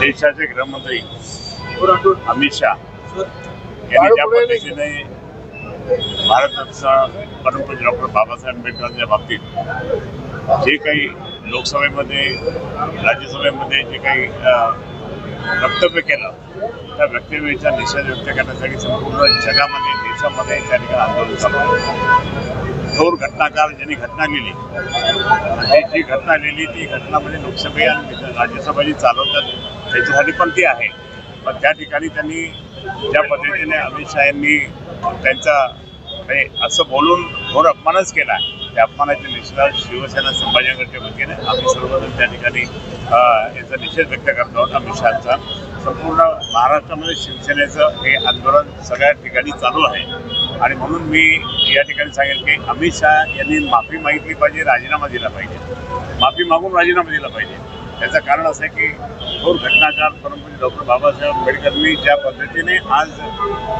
देशाचे गृहमंत्री अमित शहा यांनी ज्या पद्धतीने भारतरत्न परमपूज डॉक्टर बाबासाहेब आंबेडकरांच्या बाबतीत जे काही लोकसभेमध्ये राज्यसभेमध्ये जे काही वक्तव्य केलं त्या वक्तव्याचा निषेध व्यक्त करण्यासाठी संपूर्ण जगामध्ये देशामध्ये त्या ठिकाणी आंदोलन चालू थोर घटनाकार ज्यांनी घटना लिहिली आणि जी घटना लिहिली ती घटना म्हणजे लोकसभा आणि राज्यसभा जी चालवतात. त्याच्यासाठी पण ती आहे. पण त्या ठिकाणी त्यांनी ज्या पद्धतीने अमित शहा यांनी त्यांचा म्हणजे असं बोलून थोर अपमानच केला. त्या अपमानाच्या निषेधात शिवसेना संभाजीनगरच्या वतीने आम्ही सर्वजण त्या ठिकाणी याचा निषेध व्यक्त करतो आहोत अमित शहाचा. संपूर्ण महाराष्ट्रामध्ये शिवसेनेचं हे आंदोलन सगळ्या ठिकाणी चालू आहे. आणि म्हणून मी या ठिकाणी सांगेल की अमित शहा यांनी माफी मागितली पाहिजे राजीनामा दिला पाहिजे. माफी मागून राजीनामा दिला पाहिजे. त्याचं कारण असं आहे की थोर घटनाकार परमपूज्य डॉक्टर बाबासाहेब आंबेडकरांनी ज्या पद्धतीने आज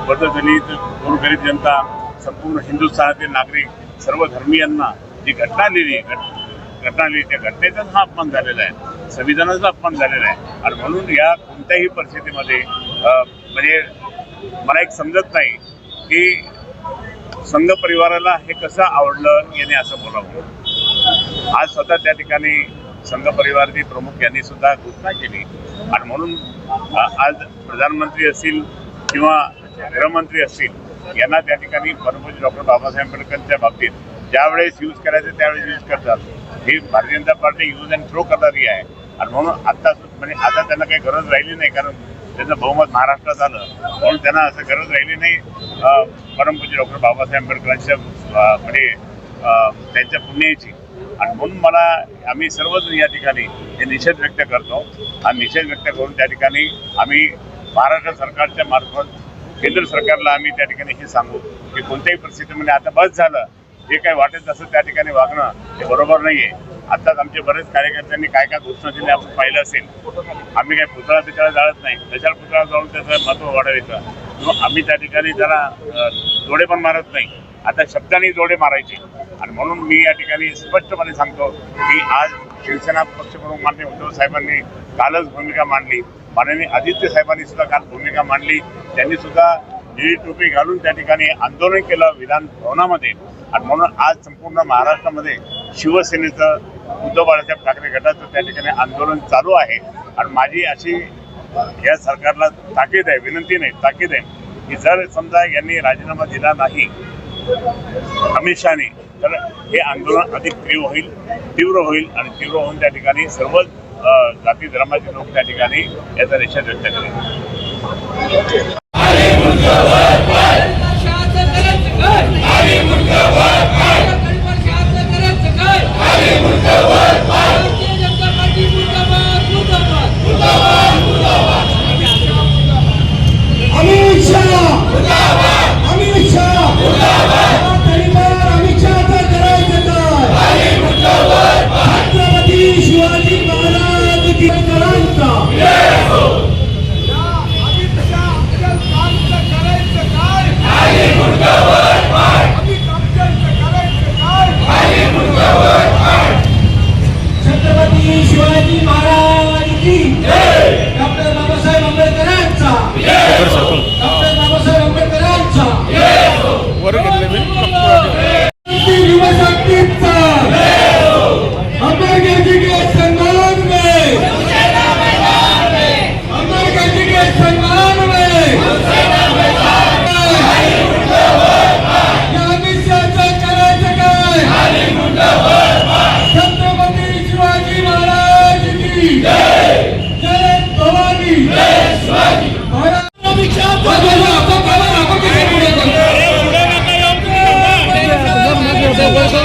बद्धदलित गोरगरीब जनता संपूर्ण हिंदुस्थानातील नागरिक सर्व धर्मीयांना जी घटना लिहिली घट- घटना लिहिली त्या घटनेचाच हा अपमान झालेला आहे. संविधानाचा अपमान झालेला आहे. आणि म्हणून या कोणत्याही परिस्थितीमध्ये म्हणजे मला एक समजत नाही की संघ परिवाराला हे कसं आवडलं याने असं बोलावं आज स्वतः त्या ठिकाणी संघ परिवाराचे प्रमुख यांनी सुद्धा घोषणा केली. आणि म्हणून आज प्रधानमंत्री असतील किंवा गृहमंत्री असतील यांना त्या ठिकाणी परमपूज्य डॉक्टर बाबासाहेब आंबेडकरांच्या बाबतीत ज्यावेळेस यूज करायचं त्यावेळेस यूज करतात. ही Bharatiya Janata Party use and throw करणारी आहे. आणि म्हणून आत्ता म्हणजे आता त्यांना काही गरज राहिली नाही कारण त्याचं बहुमत महाराष्ट्रात आलं. म्हणून त्यांना असं गरज राहिली नाही. परमपूजी डॉक्टर बाबासाहेब आंबेडकरांच्या म्हणजे त्यांच्या पुण्याची. आणि म्हणून मला आम्ही सर्वजण या ठिकाणी हे निषेध व्यक्त करतो. आणि निषेध व्यक्त करून त्या ठिकाणी आम्ही महाराष्ट्र सरकारच्या मार्फत केंद्र सरकारला आम्ही त्या ठिकाणी हे सांगू की कोणत्याही परिस्थितीमध्ये आता बस झालं. जे काही वाटेल तसं त्या ठिकाणी वागणं हे बरोबर नाही आहे आत्ताच आमचे बरेच कार्यकर्त्यांनी काय काय घोषणा केली आपण पाहिलं असेल. आम्ही काही पुतळा पितळा जाळत नाही. कशाला पुतळा जाऊन त्याचं महत्त्व वाढवायचं. किंवा आम्ही त्या ठिकाणी त्याला जोडे पण मारत नाही. आता शब्दाने जोडे मारायचे. आणि म्हणून मी या ठिकाणी स्पष्टपणे सांगतो की आज शिवसेना पक्षप्रमुख माननीय उद्धव साहेबांनी कालच भूमिका मांडली. माननीय आदित्य साहेबांनी सुद्धा काल भूमिका मांडली. त्यांनी सुद्धा निळी टोपी घालून त्या ठिकाणी आंदोलन केलं विधान भवनामध्ये. आणि म्हणून आज संपूर्ण महाराष्ट्रामध्ये शिवसेनेचं उद्धव बाळासाहेब ठाकरे गटाचं त्या ठिकाणी आंदोलन चालू आहे. आणि माझी अशी या सरकारला ताकीद आहे विनंती नाही ताकीद आहे की जर समजा यांनी राजीनामा दिला नाही अमित शहाने तर हे आंदोलन अधिक तीव्र होईल तीव्र होईल आणि तीव्र होऊन त्या ठिकाणी सर्वच जाती धर्माचे लोक त्या ठिकाणी याचा निषेध व्यक्त करेल शासन करायचं काय? गडबड शासन करायचं काय? भारतीय जनता पार्टी मुर्दाबाद, मुर्दाबाद. अमित शहा अमित शहा तरीपण अमित शहाचं करायचं काय छत्रपती शिवाजी महाराज टिळकांचा छत्रपती शिवाजी महाराज की डॉक्टर बाबासाहेब आंबेडकरांचा